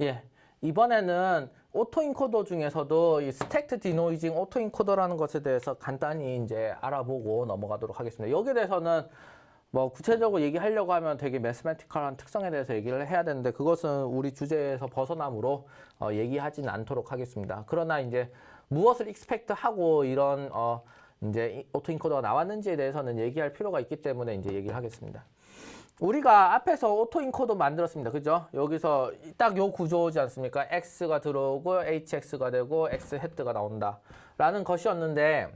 예. 이번에는 오토 인코더 중에서도 이 스택트 디노이징 오토 인코더라는 것에 대해서 간단히 이제 알아보고 넘어가도록 하겠습니다. 여기에 대해서는 뭐 구체적으로 얘기하려고 하면 되게 매스매티컬한 특성에 대해서 얘기를 해야 되는데 그것은 우리 주제에서 벗어나므로 어, 얘기하지는 않도록 하겠습니다. 그러나 이제 무엇을 익스펙트 하고 이런 어 이제 이 오토인코더가 나왔는지에 대해서는 얘기할 필요가 있기 때문에 이제 얘기를 하겠습니다. 우리가 앞에서 오토인코더 만들었습니다. 그죠? 여기서 딱 요 구조지 않습니까? X가 들어오고 HX가 되고 X 헤드가 나온다. 라는 것이었는데,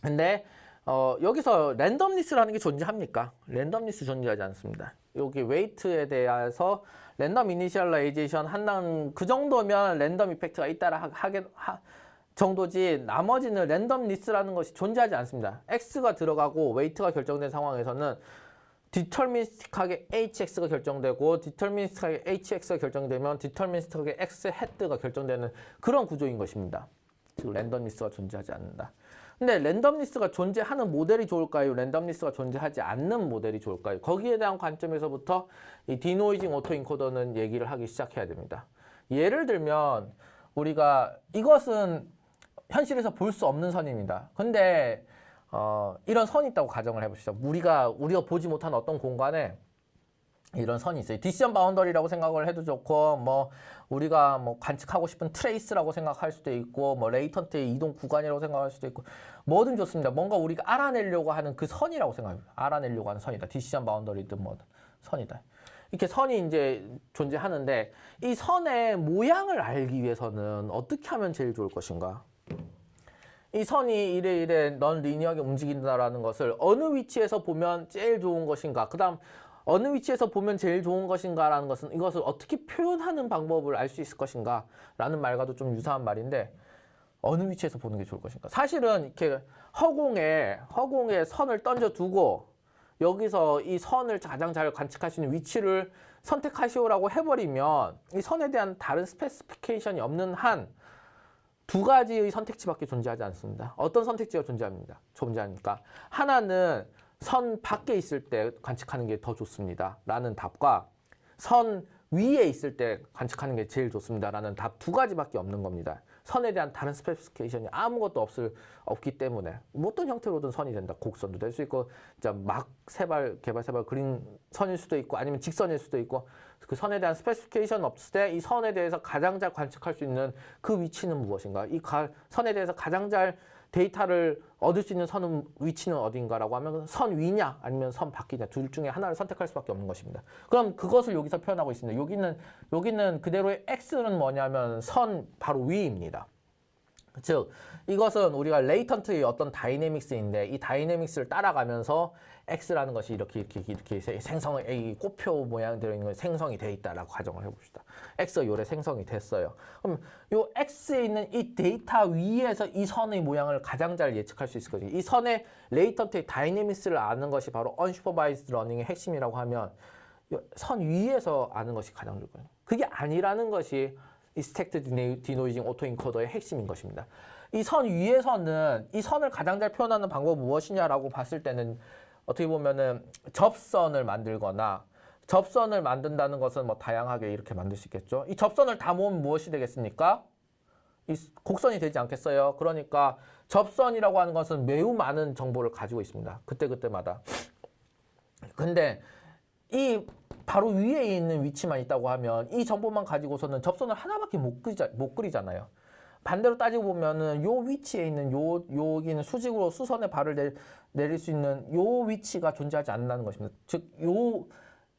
근데, 어, 여기서 랜덤리스라는 게 존재합니까? 랜덤리스 존재하지 않습니다. 여기 웨이트에 대해서 랜덤 이니셜라이제이션 한다는 그 정도면 랜덤 이펙트가 있다라 하- 하게, 하, 정도지 나머지는 랜덤 리스라는 것이 존재하지 않습니다. X가 들어가고 웨이트가 결정된 상황에서는 디터미니스틱하게 HX가 결정되고 디터미니스틱하게 HX가 결정되면 디터미니스틱하게 X 헤드가 결정되는 그런 구조인 것입니다. 즉 랜덤리스가 존재하지 않는다. 근데 랜덤리스가 존재하는 모델이 좋을까요? 랜덤리스가 존재하지 않는 모델이 좋을까요? 거기에 대한 관점에서부터 이 디노이징 오토 인코더는 얘기를 하기 시작해야 됩니다. 예를 들면 우리가 이것은 현실에서 볼 수 없는 선입니다. 근데 어, 이런 선이 있다고 가정을 해보시죠. 우리가 우리가 보지 못한 어떤 공간에 이런 선이 있어요. 디시전 바운더리라고 생각을 해도 좋고 뭐 우리가 뭐 관측하고 싶은 트레이스라고 생각할 수도 있고 뭐 레이턴트의 이동 구간이라고 생각할 수도 있고 뭐든 좋습니다. 뭔가 우리가 알아내려고 하는 그 선이라고 생각합니다. 알아내려고 하는 선이다. 디시전 바운더리든 뭐든 선이다. 이렇게 선이 이제 존재하는데 이 선의 모양을 알기 위해서는 어떻게 하면 제일 좋을 것인가? 이 선이 이래 이래 넌 리니어하게 움직인다라는 것을 어느 위치에서 보면 제일 좋은 것인가? 그 다음 어느 위치에서 보면 제일 좋은 것인가라는 것은 이것을 어떻게 표현하는 방법을 알 수 있을 것인가? 라는 말과도 좀 유사한 말인데 어느 위치에서 보는 게 좋을 것인가? 사실은 이렇게 허공에 허공에 선을 던져 두고 여기서 이 선을 가장 잘 관측할 수 있는 위치를 선택하시오라고 해버리면 이 선에 대한 다른 스페시피케이션이 없는 한 두 가지의 선택지밖에 존재하지 않습니다. 어떤 선택지가 존재합니다. 존재합니까? 하나는 선 밖에 있을 때 관측하는 게 더 좋습니다. 라는 답과 선 위에 있을 때 관측하는 게 제일 좋습니다. 라는 답 두 가지밖에 없는 겁니다. 선에 대한 다른 스페시피케이션이 아무것도 없을, 없기 때문에 뭐 어떤 형태로든 선이 된다. 곡선도 될 수 있고 막 세발, 개발 세발 그린 선일 수도 있고 아니면 직선일 수도 있고 그 선에 대한 스페시피케이션 없을 때 이 선에 대해서 가장 잘 관측할 수 있는 그 위치는 무엇인가? 이 가, 선에 대해서 가장 잘 데이터를 얻을 수 있는 선은 위치는 어딘가라고 하면 선 위냐 아니면 선 밖이냐 둘 중에 하나를 선택할 수밖에 없는 것입니다. 그럼 그것을 여기서 표현하고 있습니다. 여기는 여기는 그대로의 x는 뭐냐면 선 바로 위입니다. 즉 이것은 우리가 레이턴트의 어떤 다이내믹스인데 이 다이내믹스를 따라가면서 x라는 것이 이렇게 이렇게 이렇게 생성 이 꽃표 모양대로 있는 건 생성이 돼 있다라고 가정을 해봅시다. x가 요래 생성이 됐어요. 그럼 요 x에 있는 이 데이터 위에서 이 선의 모양을 가장 잘 예측할 수 있을 거죠. 이 선의 레이턴트의 다이내믹스를 아는 것이 바로 unsupervised 러닝의 핵심이라고 하면 요선 위에서 아는 것이 가장 좋을 거예요. 그게 아니라는 것이 이 스택트 디노이징 오토인코더의 핵심인 것입니다. 이 선 위에서는 이 선을 가장 잘 표현하는 방법은 무엇이냐라고 봤을 때는 어떻게 보면은 접선을 만들거나 접선을 만든다는 것은 뭐 다양하게 이렇게 만들 수 있겠죠. 이 접선을 다 모으면 무엇이 되겠습니까? 이 곡선이 되지 않겠어요? 그러니까 접선이라고 하는 것은 매우 많은 정보를 가지고 있습니다. 그때그때마다. 근데 이 바로 위에 있는 위치만 있다고 하면 이 정보만 가지고서는 접선을 하나밖에 못, 그리자, 못 그리잖아요. 반대로 따지고 보면은 요 위치에 있는 요 여기는 수직으로 수선에 발을 내, 내릴 수 있는 요 위치가 존재하지 않는다는 것입니다. 즉 요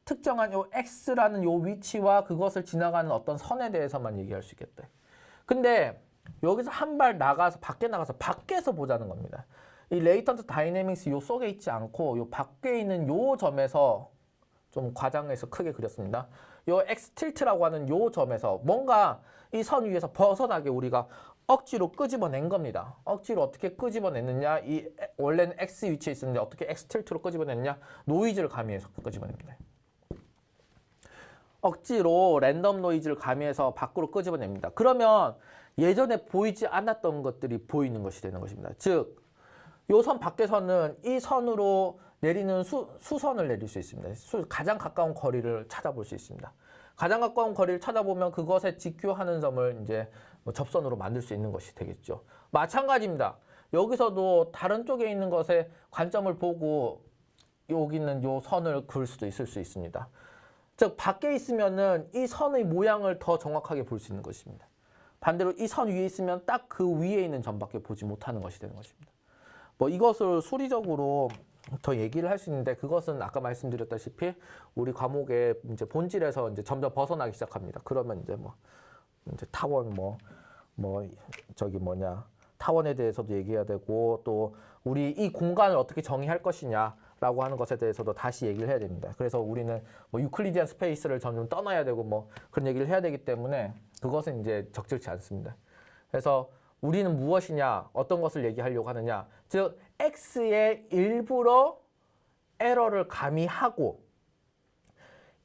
특정한 요 x라는 요 위치와 그것을 지나가는 어떤 선에 대해서만 얘기할 수 있겠대. 근데 여기서 한 발 나가서 밖에 나가서 밖에서 보자는 겁니다. 이 레이턴트 다이내믹스 요 속에 있지 않고 요 밖에 있는 요 점에서 좀 과장해서 크게 그렸습니다. 요 x 틸트라고 하는 요 점에서 뭔가 이 선 위에서 벗어나게 우리가 억지로 끄집어낸 겁니다. 억지로 어떻게 끄집어냈느냐? 이 원래는 x 위치에 있었는데 어떻게 x 틸트로 끄집어냈냐? 노이즈를 가미해서 끄집어냅니다. 억지로 랜덤 노이즈를 가미해서 밖으로 끄집어냅니다. 그러면 예전에 보이지 않았던 것들이 보이는 것이 되는 것입니다. 즉, 요 선 밖에서는 이 선으로 내리는 수, 수선을 내릴 수 있습니다. 수, 가장 가까운 거리를 찾아볼 수 있습니다. 가장 가까운 거리를 찾아보면 그것에 직교하는 점을 이제 뭐 접선으로 만들 수 있는 것이 되겠죠. 마찬가지입니다. 여기서도 다른 쪽에 있는 것에 관점을 보고 여기 있는 요 선을 그을 수도 있을 수 있습니다. 즉 밖에 있으면은 이 선의 모양을 더 정확하게 볼 수 있는 것입니다. 반대로 이 선 위에 있으면 딱 그 위에 있는 점밖에 보지 못하는 것이 되는 것입니다. 뭐 이것을 수리적으로 더 얘기를 할 수 있는데 그것은 아까 말씀드렸다시피 우리 과목의 이제 본질에서 이제 점점 벗어나기 시작합니다. 그러면 이제 뭐 이제 타원 뭐뭐 저기 뭐냐 타원에 대해서도 얘기해야 되고 또 우리 이 공간을 어떻게 정의할 것이냐 라고 하는 것에 대해서도 다시 얘기를 해야 됩니다. 그래서 우리는 뭐 유클리디안 스페이스를 점점 떠나야 되고 뭐 그런 얘기를 해야 되기 때문에 그것은 이제 적절치 않습니다. 그래서 우리는 무엇이냐, 어떤 것을 얘기하려고 하느냐, 즉 x의 일부러 에러를 가미하고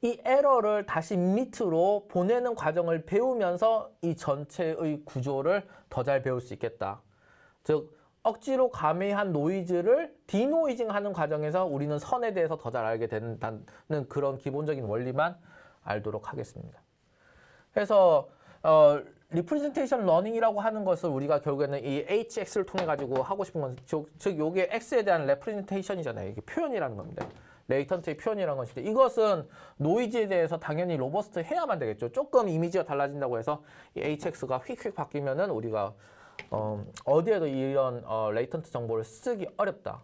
이 에러를 다시 밑으로 보내는 과정을 배우면서 이 전체의 구조를 더 잘 배울 수 있겠다. 즉 억지로 가미한 노이즈를 디노이징 하는 과정에서 우리는 선에 대해서 더 잘 알게 된다는 그런 기본적인 원리만 알도록 하겠습니다. 그래서 어, 리프레젠테이션 러닝이라고 하는 것을 우리가 결국에는 이 HX를 통해 가지고 하고 싶은 건 즉, 즉 요게 X에 대한 레프레젠테이션이잖아요. 이게 표현이라는 겁니다. 레이턴트의 표현이라는 것인데 이것은 노이즈에 대해서 당연히 로버스트 해야만 되겠죠. 조금 이미지가 달라진다고 해서 이 HX가 휙휙 바뀌면은 우리가 어, 어디에도 이런 어, 레이턴트 정보를 쓰기 어렵다.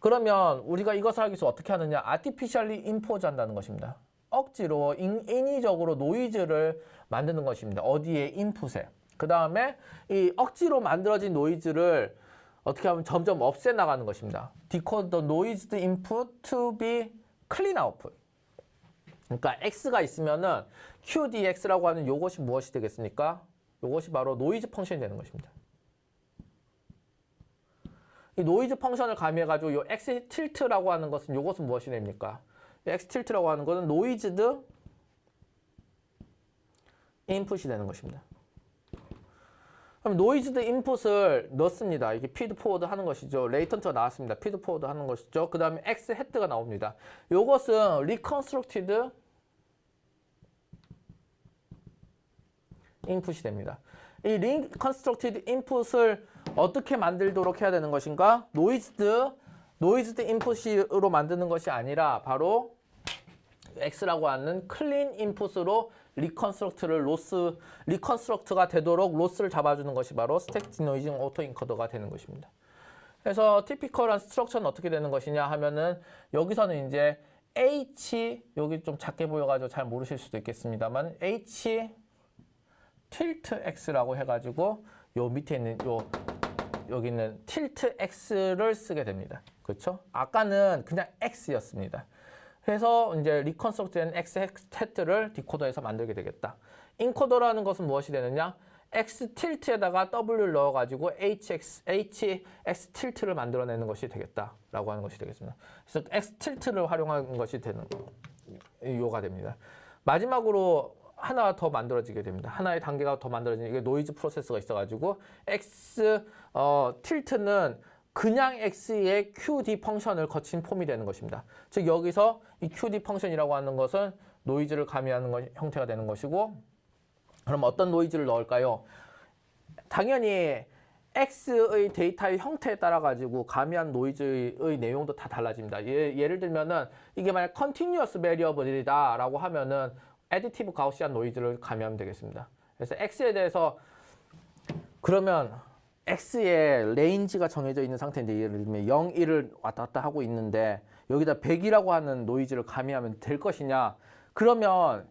그러면 우리가 이것을 하기 위해서 어떻게 하느냐? 아티피셜리 임포즈 한다는 것입니다. 억지로 인, 인위적으로 노이즈를 만드는 것입니다. 어디에 인풋에. 그 다음에 이 억지로 만들어진 노이즈를 어떻게 하면 점점 없애 나가는 것입니다. Decode the noised input to be clean output. 그러니까 x가 있으면은 qdx라고 하는 요것이 무엇이 되겠습니까? 요것이 바로 노이즈 펑션이 되는 것입니다. 이 노이즈 펑션을 가미해 가지고 요 x 틸트라고 하는 것은 요것은 무엇이 됩니까? 이 x 틸트라고 하는 것은 노이즈드 인풋이 되는 것입니다. 그럼 노이즈드 인풋을 넣습니다. 이게 피드 포워드 하는 것이죠. 레이턴트가 나왔습니다. 피드 포워드 하는 것이죠. 그 다음에 x 헤드가 나옵니다. 요것은 리컨스트럭티드 인풋이 됩니다. 이 리컨스트럭티드 인풋을 어떻게 만들도록 해야 되는 것인가? 노이즈드 노이즈드 인풋으로 만드는 것이 아니라 바로 X라고 하는 클린 인풋으로 리컨스트럭트를 로스 리컨스트럭트가 되도록 로스를 잡아주는 것이 바로 스택 디노이징 오토 인커더가 되는 것입니다. 그래서 티피컬한 스트럭처는 어떻게 되는 것이냐 하면은 여기서는 이제 H 여기 좀 작게 보여가지고 잘 모르실 수도 있겠습니다만 H 틸트 X라고 해가지고 요 밑에 있는 요 여기 있는 틸트 X를 쓰게 됩니다. 그렇죠? 아까는 그냥 X였습니다. 그래서 이제 리컨스트된 X 헤트를 디코더에서 만들게 되겠다. 인코더라는 것은 무엇이 되느냐? X 틸트에다가 W를 넣어가지고 HX, HX 틸트를 만들어내는 것이 되겠다라고 하는 것이 되겠습니다. 그래서 X 틸트를 활용하는 것이 되는 요가 됩니다. 마지막으로 하나 더 만들어지게 됩니다. 하나의 단계가 더 만들어지는 이게 노이즈 프로세스가 있어가지고 X 어, 틸트는 그냥 x의 qd 펑션을 거친 폼이 되는 것입니다. 즉 여기서 이 qd 펑션이라고 하는 것은 노이즈를 가미하는 것, 형태가 되는 것이고 그럼 어떤 노이즈를 넣을까요? 당연히 x의 데이터의 형태에 따라 가지고 가미한 노이즈의 내용도 다 달라집니다. 예, 예를 들면은 이게 만약 컨티뉴어스 베리어블이다 라고 하면은 애디티브 가우시안 노이즈를 가미하면 되겠습니다. 그래서 x에 대해서 그러면 x의 레인지가 정해져 있는 상태인데 예를 들면 0, 1을 왔다 갔다 하고 있는데 여기다 100이라고 하는 노이즈를 가미하면 될 것이냐? 그러면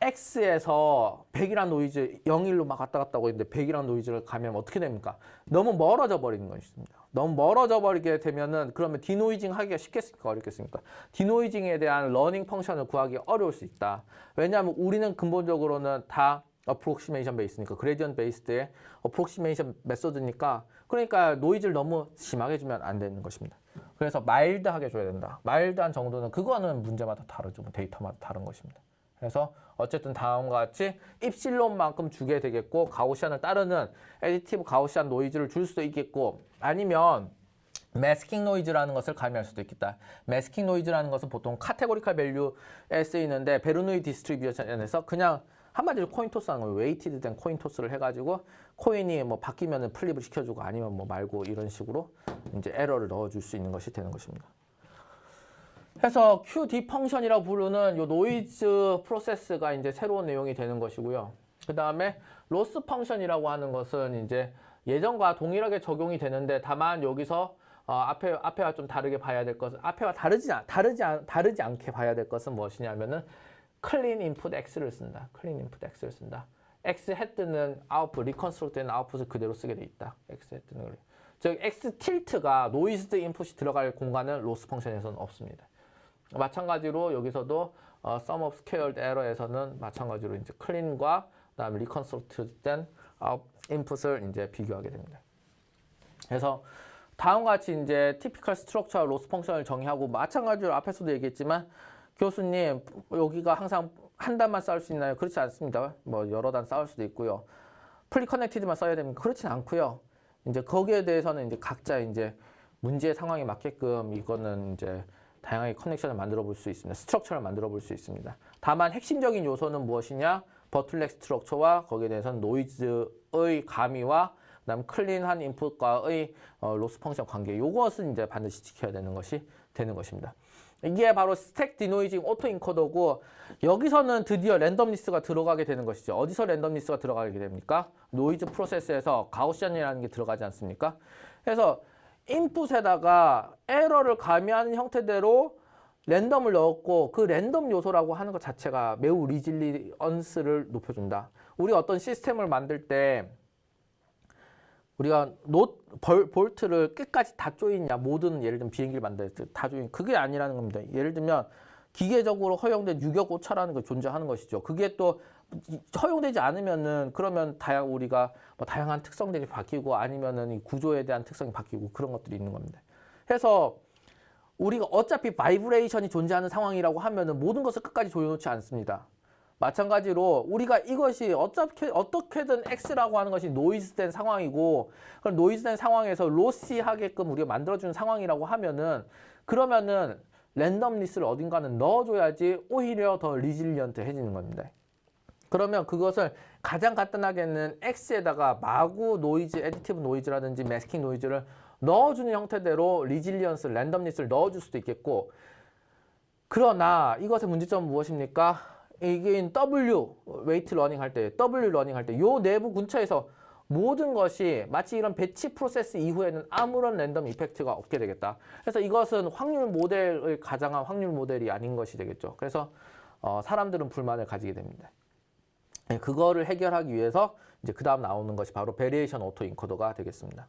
x에서 100이라는 노이즈 0, 1로 막 왔다 갔다 하고 있는데 100이라는 노이즈를 가미하면 어떻게 됩니까? 너무 멀어져 버리는 것입니다. 너무 멀어져 버리게 되면은 그러면 디노이징 하기가 쉽겠습니까? 어렵겠습니까? 디노이징에 대한 러닝 펑션을 구하기 어려울 수 있다. 왜냐하면 우리는 근본적으로는 다 어프록시메이션 베이스니까 그레디언 베이스드의 어프록시메이션 메소드니까 그러니까 노이즈를 너무 심하게 주면 안 되는 것입니다. 그래서 마일드하게 줘야 된다. 마일드한 정도는 그거는 문제마다 다르죠. 뭐 데이터마다 다른 것입니다. 그래서 어쨌든 다음과 같이 입실론만큼 주게 되겠고 가우시안을 따르는 에디티브 가우시안 노이즈를 줄 수도 있겠고 아니면 매스킹 노이즈라는 것을 가미할 수도 있겠다. 매스킹 노이즈라는 것은 보통 카테고리컬 밸류에 쓰이는데 베르누이 디스트리뷰션에서 그냥 한마디로 코인 토스하는 거예요. 웨이티드 된 코인 토스를 해가지고 코인이 뭐 바뀌면은 플립을 시켜주고 아니면 뭐 말고 이런 식으로 이제 에러를 넣어줄 수 있는 것이 되는 것입니다. 해서 QD 펑션이라고 부르는 요 노이즈 프로세스가 이제 새로운 내용이 되는 것이고요. 그 다음에 로스 펑션이라고 하는 것은 이제 예전과 동일하게 적용이 되는데 다만 여기서 어, 앞에 앞에와 좀 다르게 봐야 될 것은 앞에와 다르지 않- 다르지 않, 다르지 않게 봐야 될 것은 무엇이냐면은 클린 인풋 X를 쓴다. 인풋 X를 쓴다. X 헤드는 아웃풋 리컨스트럭트된 아웃풋을 그대로 쓰게 돼 있다. X 헤드는. 즉 X 틸트가 노이즈드 인풋이 들어갈 공간은 로스 펑션에서는 없습니다. 마찬가지로 여기서도 어, sum of squared error에서는 마찬가지로 이제 클린과 그다음에 리컨스트럭트된 아웃 인풋을 이제 비교하게 됩니다. 그래서 다음과 같이 이제 티피컬 스트럭처 로스 펑션을 정의하고 마찬가지로 앞에서도 얘기했지만 교수님 여기가 항상 한 단만 쌓을 수 있나요? 그렇지 않습니다. 뭐 여러 단 쌓을 수도 있고요. 플리 커넥티드만 써야 됩니까? 그렇진 않고요. 이제 거기에 대해서는 이제 각자 이제 문제의 상황에 맞게끔 이거는 이제 다양하게 커넥션을 만들어 볼 수 있습니다. 스트럭처를 만들어 볼 수 있습니다. 다만 핵심적인 요소는 무엇이냐? 버틀렉 스트럭처와 거기에 대해서는 노이즈의 가미와 그다음 클린한 인풋과의 어, 로스 펑션 관계 이것은 이제 반드시 지켜야 되는 것이 되는 것입니다. 이게 바로 스택 디노이징 오토 인코더고 여기서는 드디어 랜덤리스가 들어가게 되는 것이죠. 어디서 랜덤리스가 들어가게 됩니까? 노이즈 프로세스에서 가우시안이라는 게 들어가지 않습니까? 그래서 인풋에다가 에러를 가미하는 형태대로 랜덤을 넣었고 그 랜덤 요소라고 하는 것 자체가 매우 리질리언스를 높여준다. 우리가 어떤 시스템을 만들 때 우리가 노 벌, 볼트를 끝까지 다 조이냐 모든 예를 들면 비행기를 만들 때 다 조인 그게 아니라는 겁니다. 예를 들면 기계적으로 허용된 유격 오차라는 게 존재하는 것이죠. 그게 또 허용되지 않으면은 그러면 다양 우리가 뭐 다양한 특성들이 바뀌고 아니면은 이 구조에 대한 특성이 바뀌고 그런 것들이 있는 겁니다. 그래서 우리가 어차피 바이브레이션이 존재하는 상황이라고 하면은 모든 것을 끝까지 조여놓지 않습니다. 마찬가지로 우리가 이것이 어떻게 어떻게든 X라고 하는 것이 노이즈된 상황이고 그럼 노이즈된 상황에서 로시하게끔 우리가 만들어주는 상황이라고 하면은 그러면은 랜덤리스를 어딘가는 넣어줘야지 오히려 더 리질리언트해지는 겁니다. 그러면 그것을 가장 간단하게는 X에다가 마구 노이즈, 에디티브 노이즈라든지 매스킹 노이즈를 넣어주는 형태대로 리질리언스, 랜덤리스를 넣어줄 수도 있겠고 그러나 이것의 문제점은 무엇입니까? 이게 W 웨이트 러닝 할 때, W 러닝 할 때, 요 내부 근처에서 모든 것이 마치 이런 배치 프로세스 이후에는 아무런 랜덤 이펙트가 없게 되겠다. 그래서 이것은 확률 모델을 가장한 확률 모델이 아닌 것이 되겠죠. 그래서 어, 사람들은 불만을 가지게 됩니다. 네, 그거를 해결하기 위해서 이제 그 다음 나오는 것이 바로 베리에이션 오토 인코더가 되겠습니다.